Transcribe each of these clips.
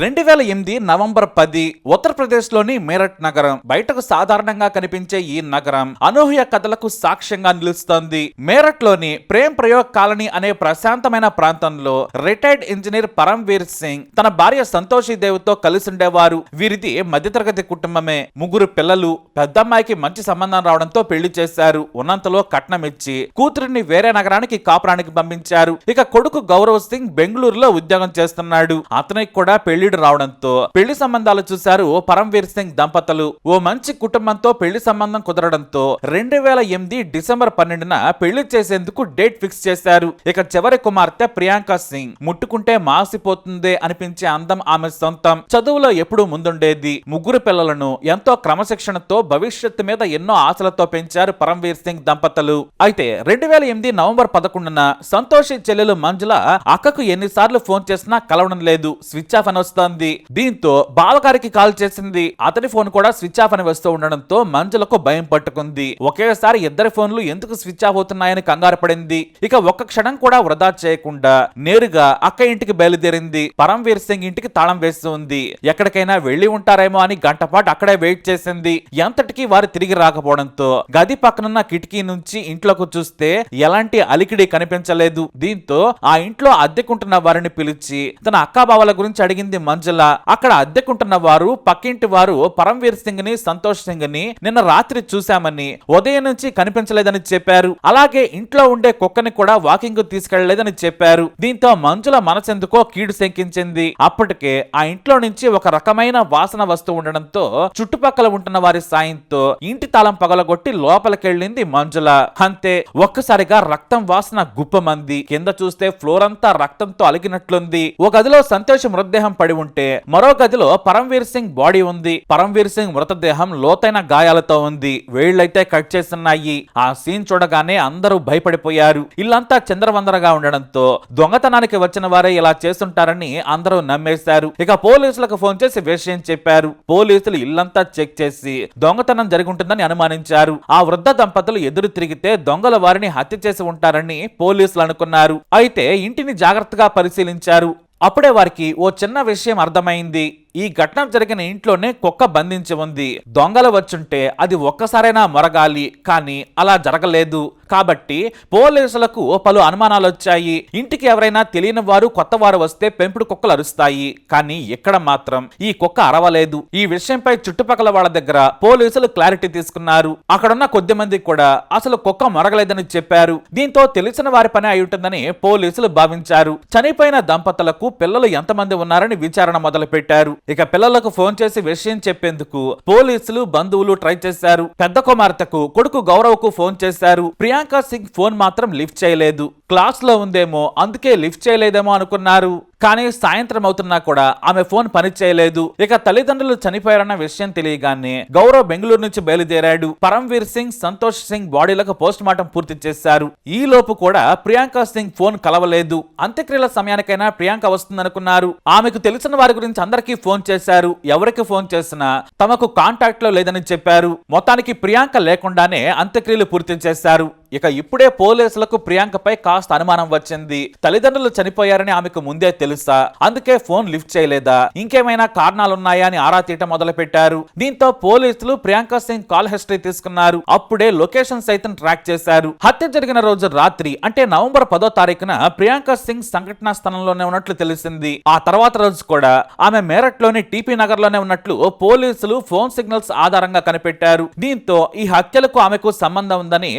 రెండు వేల ఎనిమిది నవంబర్ పది ఉత్తరప్రదేశ్లోని మీరట్ నగరం బయటకు సాధారణంగా కనిపించే ఈ నగరం అనూహ్య కథలకు సాక్ష్యంగా నిలుస్తోంది. మేరట్లోని ప్రేమ్ ప్రయోగ్ కాలనీ అనే ప్రశాంతమైన ప్రాంతంలో రిటైర్డ్ ఇంజనీర్ పరంవీర్ సింగ్ తన భార్య సంతోషి దేవితో కలిసి ఉండేవారు వీరిది మధ్యతరగతి కుటుంబమే. ముగ్గురు పిల్లలు పెద్దమ్మాయికి మంచి సంబంధం రావడంతో పెళ్ళి చేశారు. ఉన్నంతలో కట్నం ఇచ్చి కూతురిని వేరే నగరానికి కాపురానికి పంపించారు. ఇక కొడుకు గౌరవ్ సింగ్ బెంగళూరులో ఉద్యోగం చేస్తున్నాడు. అతనికి కూడా పెళ్ళి పెళ్ళిడు రావడంతో పెళ్ళి సంబంధాలు చూశారు పరంవీర్ సింగ్ దంపతులు. ఓ మంచి కుటుంబంతో పెళ్ళి సంబంధం కుదరడంతో రెండు వేల ఎనిమిది డిసెంబర్ పన్నెండున పెళ్ళి చేసేందుకు డేట్ ఫిక్స్ చేశారు. ఇక చివరి కుమార్తె ప్రియాంక సింగ్ ముట్టుకుంటే మాసిపోతుందే అనిపించే అందం ఆమె సొంతం. చదువులో ఎప్పుడూ ముందుండేది. ముగ్గురు పిల్లలను ఎంతో క్రమశిక్షణతో భవిష్యత్తు మీద ఎన్నో ఆశలతో పెంచారు పరంవీర్ సింగ్ దంపతులు. అయితే రెండు వేల ఎనిమిది నవంబర్ పదకొండున సంతోషి చెల్లెలు మంజుల అక్కకు ఎన్నిసార్లు ఫోన్ చేసినా కలవడం లేదు. స్విచ్ ఆఫ్ అని వస్తోంది. దీంతో బావగారికి కాల్ చేసింది. అతని ఫోన్ కూడా స్విచ్ ఆఫ్ అని వస్తూ ఉండడంతో మంజులకు భయం పట్టుకుంది. ఒకేసారి ఇద్దరి ఫోన్లు ఎందుకు స్విచ్ ఆఫ్ అవుతున్నాయని కంగారు పడింది. ఇక ఒక్క క్షణం కూడా వృధా చేయకుండా నేరుగా అక్క ఇంటికి బయలుదేరింది. పరంవీర్ సింగ్ ఇంటికి తాళం వేస్తూ ఉంది. ఎక్కడికైనా వెళ్ళి ఉంటారేమో అని గంటపాటు అక్కడే వెయిట్ చేసింది. ఎంతటికి వారు తిరిగి రాకపోవడంతో గది పక్కనున్న కిటికీ నుంచి ఇంట్లోకి చూస్తే ఎలాంటి అలికిడి కనిపించలేదు. దీంతో ఆ ఇంట్లో అద్దెకుంటున్న వారిని పిలిచి తన అక్కా బావల గురించి అడిగింది మంజుల అక్కడ అద్దెకుంటున్న వారు పక్కింటి వారు పరంవీర్ సింగ్ని సంతోష్ సింగ్ని నిన్న రాత్రి చూశామని ఉదయం నుంచి కనిపించలేదని చెప్పారు. అలాగే ఇంట్లో ఉండే కుక్కని కూడా వాకింగ్ తీసుకెళ్ళలేదని చెప్పారు. దీంతో మంజుల మనసెందుకో కీడు శంకించింది. అప్పటికే ఆ ఇంట్లో నుంచి ఒక రకమైన వాసన వస్తూ ఉండడంతో చుట్టుపక్కల ఉంటున్న వారి సాయంతో ఇంటి తాళం పగలగొట్టి లోపలికెళ్ళింది మంజుల. అంతే ఒక్కసారిగా రక్తం వాసన గుప్పమంది. కింద చూస్తే ఫ్లోర్ అంతా రక్తంతో అలిగినట్లుంది. ఒక గదిలో సంతోష్ మృతదేహం పడి ఉంటే మరో గదిలో పరంవీర్ సింగ్ బాడీ ఉంది. పరంవీర్ సింగ్ మృతదేహం లోతైన గాయాలతో ఉంది. వేళ్ళైతే కట్ చేస్తున్నాయి. ఆ సీన్ చూడగానే అందరూ భయపడిపోయారు. ఇల్లంతా చంద్రవందరగా ఉండడంతో దొంగతనానికి వచ్చిన వారే ఇలా చేస్తుంటారని అందరూ నమ్మేశారు. ఇక పోలీసులకు ఫోన్ చేసి విషయం చెప్పారు. పోలీసులు ఇల్లంతా చెక్ చేసి దొంగతనం జరుగుంటుందని అనుమానించారు. ఆ వృద్ధ దంపతులు ఎదురు తిరిగితే దొంగల వారిని హత్య చేసి ఉంటారని పోలీసులు అనుకున్నారు. అయితే ఇంటిని జాగ్రత్తగా పరిశీలించారు. అప్పుడే వారికి ఓ చిన్న విషయం అర్థమైంది. ఈ ఘటన జరిగిన ఇంట్లోనే కుక్క బంధించి ఉంది. దొంగలు వచ్చుంటే అది ఒక్కసారైనా మొరగాలి కానీ అలా జరగలేదు. కాబట్టి పోలీసులకు పలు అనుమానాలు వచ్చాయి. ఇంటికి ఎవరైనా తెలియని వారు కొత్త వారు వస్తే పెంపుడు కుక్కలు అరుస్తాయి. కానీ ఇక్కడ మాత్రం ఈ కుక్క అరవలేదు. ఈ విషయంపై చుట్టుపక్కల వాళ్ళ దగ్గర పోలీసులు క్లారిటీ తీసుకున్నారు. అక్కడున్న కొద్ది మంది కూడా అసలు కుక్క మొరగలేదని చెప్పారు. దీంతో తెలిసిన వారి పని అయి ఉంటుందని పోలీసులు భావించారు. చనిపోయిన దంపతులకు పిల్లలు ఎంతమంది ఉన్నారని విచారణ మొదలుపెట్టారు. ఇక పిల్లలకు ఫోన్ చేసి విషయం చెప్పేందుకు పోలీసులు బంధువులు ట్రై చేశారు. పెద్ద కుమార్తెకు కొడుకు గౌరవ్కు ఫోన్ చేశారు. ప్రియాంక సింగ్ ఫోన్ మాత్రం లిఫ్ట్ చేయలేదు. క్లాస్లో ఉందేమో అందుకే లిఫ్ట్ చేయలేదేమో అనుకున్నారు. కానీ సాయంత్రం అవుతున్నా కూడా ఆమె ఫోన్ పని చేయలేదు. ఇక తల్లిదండ్రులు చనిపోయారన్న విషయం తెలియగానే గౌరవ్ బెంగళూరు నుంచి బయలుదేరాడు. పరంవీర్ సింగ్ సంతోష్ సింగ్ బాడీలకు పోస్ట్ మార్టం పూర్తి చేశారు. ఈ లోపు కూడా ప్రియాంక సింగ్ ఫోన్ కలవలేదు. అంత్యక్రియల సమయానికైనా ప్రియాంక వస్తుందనుకున్నారు. ఆమెకు తెలిసిన వారి గురించి అందరికీ ఫోన్ చేశారు. ఎవరికి ఫోన్ చేసినా తమకు కాంటాక్ట్లో లేదని చెప్పారు. మొత్తానికి ప్రియాంక లేకుండానే అంత్యక్రియలు పూర్తి చేశారు. ఇక ఇప్పుడే పోలీసులకు ప్రియాంకపై కాస్త అనుమానం వచ్చింది. తల్లిదండ్రులు చనిపోయారని ఆమెకు ముందే తెలుసా? అందుకే ఫోన్ లిఫ్ట్ చేయలేదా? ఇంకేమైనా కారణాలున్నాయా అని ఆరా తీయటం మొదలు పెట్టారు దీంతో పోలీసులు ప్రియాంక సింగ్ కాల్ హిస్టరీ తీసుకున్నారు. అప్పుడే లొకేషన్ సైతం ట్రాక్ చేశారు. హత్య జరిగిన రోజు రాత్రి అంటే నవంబర్ పదో తారీఖున ప్రియాంక సింగ్ సంఘటనా స్థలంలోనే ఉన్నట్లు తెలిసింది. ఆ తర్వాత రోజు కూడా ఆమె మేరట్లోని టీపీ నగర్లోనే ఉన్నట్లు పోలీసులు ఫోన్ సిగ్నల్స్ ఆధారంగా కనిపెట్టారు. దీంతో ఈ హత్యలకు ఆమెకు సంబంధం ఉందని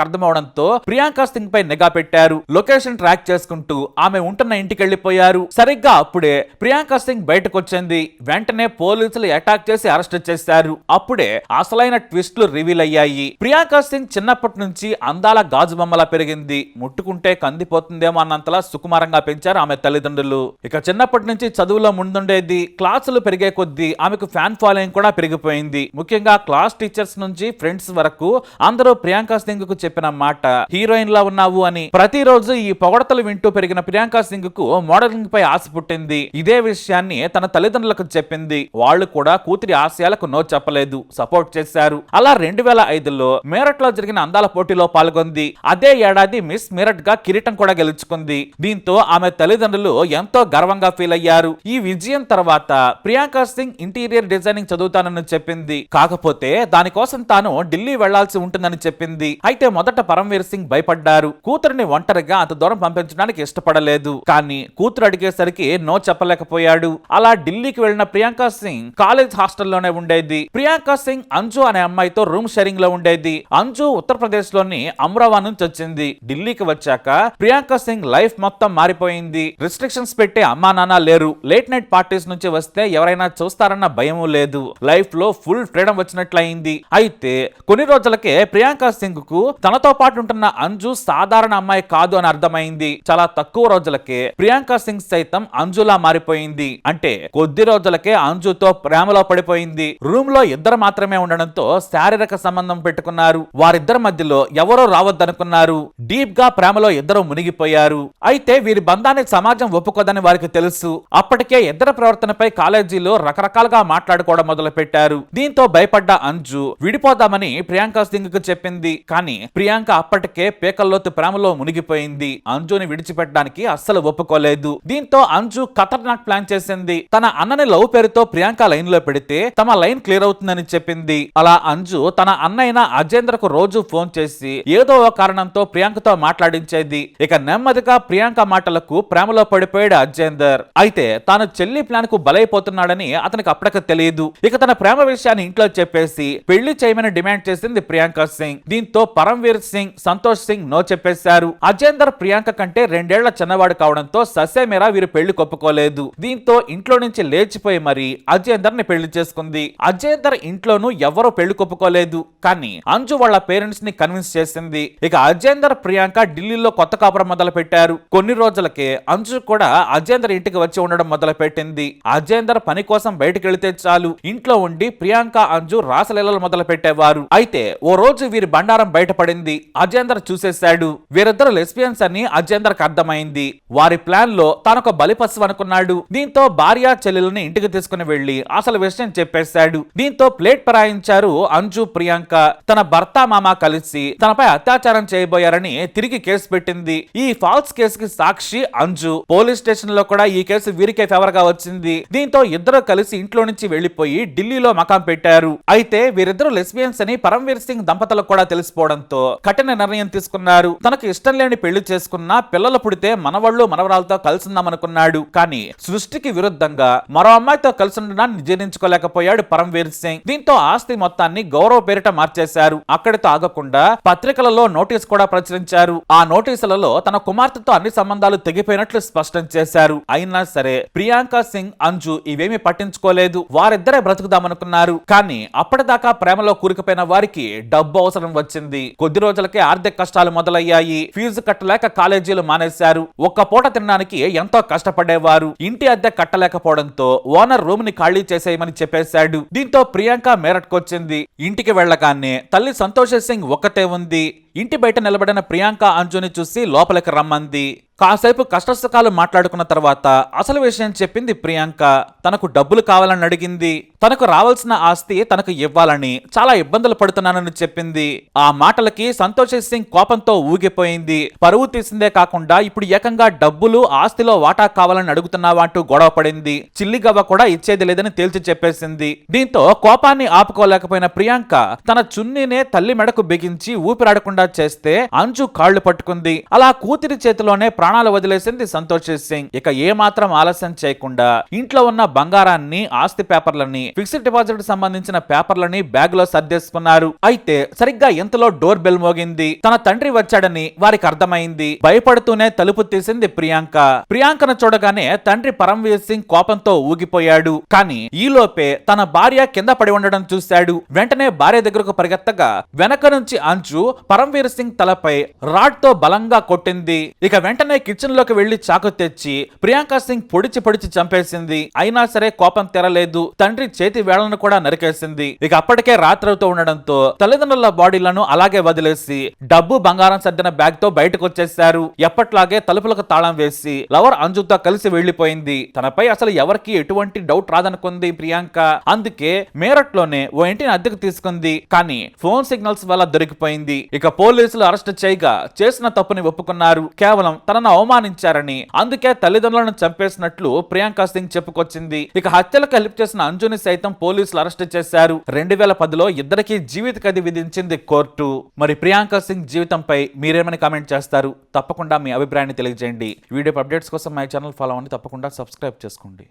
పోలీసులకు అర్థమవడంతో ప్రియాంక సింగ్ పై నిఘా పెట్టారు. లొకేషన్ ట్రాక్ చేసుకుంటూ ఆమె ఉంటున్న ఇంటికి వెళ్ళిపోయారు సరిగ్గా అప్పుడే ప్రియాంక సింగ్ బయటకు వచ్చింది వెంటనే పోలీసులు అటాక్ చేసి అరెస్ట్ చేశారు. అప్పుడే అసలైన ట్విస్ట్లు రివీల్ అయ్యాయి. ప్రియాంక సింగ్ చిన్నప్పటి నుంచి అందాల గాజు బొమ్మలా పెరిగింది. ముట్టుకుంటే కందిపోతుందేమో అన్నంతలా సుకుమారంగా పెంచారు ఆమె తల్లిదండ్రులు. ఇక చిన్నప్పటి నుంచి చదువులో ముందుండేది. క్లాసులు పెరిగే కొద్దీ ఆమెకు ఫ్యాన్ ఫాలోయింగ్ కూడా పెరిగిపోయింది. ముఖ్యంగా క్లాస్ టీచర్స్ నుంచి ఫ్రెండ్స్ వరకు అందరూ ప్రియాంక సింగ్కు చెప్పిన మాట హీరోయిన్ లా ఉన్నావు అని ప్రతిరోజు ఈ పొగడతలు వింటూ పెరిగిన ప్రియాంక సింగ్కు మోడలింగ్ పై ఆశ పుట్టింది. ఇదే విషయాన్ని తన తల్లిదండ్రులకు చెప్పింది. వాళ్ళు కూడా కూతురి ఆశయాలకు నో చెప్పలేదు. సపోర్ట్ చేశారు. అలా రెండు వేల ఐదులో మేరట్లో జరిగిన అందాల పోటీలో పాల్గొంది. అదే ఏడాది మిస్ మీరట్గా కిరీటం కూడా గెలుచుకుంది. దీంతో ఆమె తల్లిదండ్రులు ఎంతో గర్వంగా ఫీల్ అయ్యారు. ఈ విజయం తర్వాత ప్రియాంక సింగ్ ఇంటీరియర్ డిజైనింగ్ చదువుతానని చెప్పింది. కాకపోతే దానికోసం తాను ఢిల్లీ వెళ్ళాల్సి ఉంటుందని చెప్పింది. అయితే మొదట పరమ్వీర్ సింగ్ భయపడ్డారు. కూతురిని ఒంటరిగా అంత దూరం పంపించడానికి ఇష్టపడలేదు. కానీ కూతురు అడిగేసరికి నో చెప్పలేకపోయాడు. అలా ఢిల్లీకి వెళ్ళిన ప్రియాంక సింగ్ కాలేజ్ హాస్టల్లోనే ఉండేది. ప్రియాంక సింగ్ అంజు అనే అమ్మాయితో రూమ్ షేరింగ్లో ఉండేది. అంజు ఉత్తరప్రదేశ్లోని అమ్రావా నుంచి వచ్చింది. ఢిల్లీకి వచ్చాక ప్రియాంక సింగ్ లైఫ్ మొత్తం మారిపోయింది. రిస్ట్రిక్షన్స్ పెట్టే అమ్మా నాన్న లేరు. లేట్ నైట్ పార్టీస్ నుంచి వస్తే ఎవరైనా చూస్తారన్న భయం లేదు. లైఫ్లో ఫుల్ ఫ్రీడమ్ వచ్చినట్లయింది. అయితే కొన్ని రోజులకే ప్రియాంక సింగ్కు తనతో పాటు ఉంటున్న అంజు సాధారణ అమ్మాయి కాదు అని అర్థమైంది. చాలా తక్కువ రోజులకే ప్రియాంక సింగ్ సైతం అంజులా మారిపోయింది. అంటే కొద్ది రోజులకే అంజుతో ప్రేమలో పడిపోయింది. రూమ్లో ఇద్దరు మాత్రమే ఉండడంతో శారీరక సంబంధం పెట్టుకున్నారు. వారిద్దరి మధ్యలో ఎవరో రావద్దనుకున్నారు. డీప్గా ప్రేమలో ఇద్దరు మునిగిపోయారు. అయితే వీరి బంధాన్ని సమాజం ఒప్పుకోదని వారికి తెలుసు. అప్పటికే ఇద్దరు ప్రవర్తనపై కాలేజీలో రకరకాలుగా మాట్లాడుకోవడం మొదలు పెట్టారు దీంతో భయపడ్డ అంజు విడిపోదామని ప్రియాంక సింగ్కు చెప్పింది. కానీ ప్రియాంక అప్పటికే పేకల్లోతు ప్రేమలో మునిగిపోయింది. అంజుని విడిచిపెట్టడానికి అస్సలు ఒప్పుకోలేదు. దీంతో అంజు ఖతర్నాక్ ప్లాన్ చేసింది. తన అన్నని లవ్ పేరుతో ప్రియాంక లైన్లో పెడితే తమ లైన్ క్లియర్ అవుతుందని చెప్పింది. అలా అంజు తన అన్నైన అజేంద్రకు రోజు ఫోన్ చేసి ఏదో ఒక కారణంతో ప్రియాంకతో మాట్లాడించేది. ఇక నెమ్మదిగా ప్రియాంక మాటలకు ప్రేమలో పడిపోయాడు అజేందర్. అయితే తాను చెల్లి ప్లాన్కు బలైపోతున్నాడని అతనికి అప్పటికి తెలియదు ఇక తన ప్రేమ విషయాన్ని ఇంట్లో చెప్పేసి పెళ్ళి చేయమని డిమాండ్ చేసింది ప్రియాంక సింగ్. దీంతో పరమ్వీర్ సింగ్ సంతోష్ సింగ్ నో చెప్పేశారు. అజేందర్ ప్రియాంక కంటే రెండేళ్ళ చిన్నవాడు కావడంతో ససేమేరా వీరు పెళ్ళి కొప్పుకోలేదు. దీంతో ఇంట్లో నుంచి లేచిపోయి మరి అజేందర్ని పెళ్ళి చేసుకుంది. అజేందర్ ఇంట్లోనూ ఎవరో పెళ్ళి కొప్పుకోలేదు. కానీ అంజు వాళ్ళ పేరెంట్స్ని కన్విన్స్ చేసింది. ఇక అజేందర్ ప్రియాంక ఢిల్లీలో కొత్త కాపురం మొదలు పెట్టారు కొన్ని రోజులకే అంజు కూడా అజేందర్ ఇంటికి వచ్చి ఉండడం మొదలు పెట్టింది అజేందర్ పని కోసం బయటికి వెళితే చాలు. ఇంట్లో ఉండి ప్రియాంక అంజు రాసలీలలు మొదలు పెట్టేవారు అయితే ఓ రోజు వీరి బండారం పడింది. అజేందర్ చూసేశాడు. వీరిద్దరు లెస్బియన్స్ అని అజేందర్ అర్థమైంది. వారి ప్లాన్లో తానొక బలిపశువు అనుకున్నాడు. దీంతో భార్య చెల్లెలని ఇంటికి తీసుకుని వెళ్ళి అసలు విషయం చెప్పేశాడు. దీంతో ప్లేట్ పరాయించారు అంజు ప్రియాంక. తన భర్త మామ కలిసి తనపై అత్యాచారం చేయబోయారని తిరిగి కేసు పెట్టింది. ఈ ఫాల్స్ కేసుకి సాక్షి అంజు. పోలీస్ స్టేషన్లో కూడా ఈ కేసు వీరికే ఫేవర్గా వచ్చింది. దీంతో ఇద్దరు కలిసి ఇంట్లో నుంచి వెళ్ళిపోయి ఢిల్లీలో మకాం పెట్టారు. అయితే వీరిద్దరు లెస్బియన్స్ అని పరమ్వీర్ సింగ్ దంపతులకు కూడా తెలిసిపోవడంతో కఠిన నిర్ణయం తీసుకున్నారు. తనకు ఇష్టం లేని పెళ్ళి చేసుకున్నా పిల్లలు పుడితే మనవళ్ళు మనవరాలతో కలిసిందామనుకున్నాడు. కానీ సృష్టికి విరుద్ధంగా మరో అమ్మాయితో కలిసిండడాన్ని జీర్ణించుకోలేకపోయాడు పరంవీర్ సింగ్. దీంతో ఆస్తి మొత్తాన్ని గౌరవ పేరిట మార్చేశారు. అక్కడితో ఆగకుండా పత్రికలలో నోటీస్ కూడా ప్రచురించారు. ఆ నోటీసులలో తన కుమార్తెతో అన్ని సంబంధాలు తెగిపోయినట్లు స్పష్టం చేశారు. అయినా సరే ప్రియాంక సింగ్ అంజు ఇవేమీ పట్టించుకోలేదు. వారిద్దరే బ్రతుకుదామనుకున్నారు. కానీ అప్పటిదాకా ప్రేమలో కూరుకుపోయిన వారికి డబ్బు అవసరం వచ్చింది. కొద్ది రోజులకే ఆర్థిక కష్టాలు మొదలయ్యాయి. ఫీజు కట్టలేక కాలేజీలు మానేశారు. ఒక్క పూట తినడానికి ఎంతో కష్టపడేవారు. ఇంటి అద్దె కట్టలేకపోవడంతో ఓనర్ రూమ్ని ఖాళీ చేసేయమని చెప్పేశాడు. దీంతో ప్రియాంక మేరట్కొచ్చింది. ఇంటికి వెళ్ళగానే తల్లి సంతోష్ సింగ్ ఒక్కతే ఉంది. ఇంటి బయట నిలబడిన ప్రియాంక అంజుని చూసి లోపలికి రమ్మంది. కాసేపు కష్టసుఖాలు మాట్లాడుకున్న తర్వాత అసలు విషయం చెప్పింది ప్రియాంక. తనకు డబ్బులు కావాలని అడిగింది. తనకు రావాల్సిన ఆస్తి తనకు ఇవ్వాలని చాలా ఇబ్బందులు పడుతున్నానని చెప్పింది. ఆ మాటలకి సంతోష్ సింగ్ కోపంతో ఊగిపోయింది. పరువు తీసిందే కాకుండా ఇప్పుడు ఏకంగా డబ్బులు ఆస్తిలో వాటా కావాలని అడుగుతున్నావా అంటూ గొడవ పడింది. చిల్లిగవ్వ కూడా ఇచ్చేది లేదని తేల్చి చెప్పేసింది. దీంతో కోపాన్ని ఆపుకోలేకపోయిన ప్రియాంక తన చున్నీనే తల్లి మెడకు బిగించి ఊపిరాడకుండా చేస్తే అంజు కాళ్ళు పట్టుకుంది. అలా కూతురి చేతిలోనే ప్రాణాలు వదిలేసింది సంతోష్ సింగ్. ఇక ఏ మాత్రం ఆలస్యం చేయకుండా ఇంట్లో ఉన్న బంగారాన్ని ఆస్తి పేపర్లని ఫిక్స్డ్ డిపాజిట్ సంబంధించిన పేపర్లని బ్యాగ్లో సర్దేసుకున్నారు. అయితే సరిగ్గా ఇంతలో డోర్ బెల్ మోగింది. తన తండ్రి వచ్చాడని వారికి అర్థమైంది. భయపడుతూనే తలుపు తీసింది ప్రియాంక. ప్రియాంకను చూడగానే తండ్రి పరమ్వీర్ సింగ్ కోపంతో ఊగిపోయాడు. కానీ ఈలోపే తన భార్య కింద పడి ఉండడం చూశాడు. వెంటనే భార్య దగ్గరకు పరిగెత్తగా వెనక నుంచి అంచు పరమ్వీర్ సింగ్ తలపై రాడ్తో బలంగా కొట్టింది. ఇక వెంటనే కిచెన్లోకి వెళ్ళి చాకు తెచ్చి ప్రియాంక సింగ్ పొడిచి పొడిచి చంపేసింది. అయినా సరే కోపం తెరలేదు. తండ్రి చేతి వేళ్ళను కూడా నరికేసింది. ఇక అప్పటికే రాత్రవుతూ ఉండడంతో తల్లిదండ్రుల బాడీలను అలాగే వదిలి వదిలేసి డబ్బు బంగారం సర్దిన బ్యాగ్తో బయటకు వచ్చేశారు ఎప్పట్లాగే తలుపులకు తాళం వేసి లవర్ అంజుతో కలిసి వెళ్ళిపోయింది తనపై అసలు ఎవరికి ఎటువంటి డౌట్ రాదనుకుంది ప్రియాంక. అందుకే మేరట్లోనే ఓ ఇంటిని అద్దెకు తీసుకుంది. కానీ ఫోన్ సిగ్నల్స్ వల్ల దొరికిపోయింది. ఇక పోలీసులు అరెస్ట్ చేయగా చేసిన తప్పుని ఒప్పుకున్నారు. కేవలం తనను అవమానించారని. అందుకే తల్లిదండ్రులను చంపేసినట్లు ప్రియాంక సింగ్ చెప్పుకొచ్చింది. ఇక హత్యలకు హెల్ప్ చేసిన అంజుని సైతం పోలీసులు అరెస్ట్ చేశారు. రెండు వేల పదిలో ఇద్దరికి జీవిత ఖైదు విధించింది కోర్టు. మరి ప్రియాంక సింగ్ జీవితంపై మీరేమైనా కామెంట్ చేస్తారు? తప్పకుండా మీ అభిప్రాయాన్ని తెలియజేయండి. వీడియో అప్డేట్స్ కోసం మై ఛానల్ ఫాలో అవ్వండి. తప్పకుండా సబ్స్క్రైబ్ చేసుకోండి.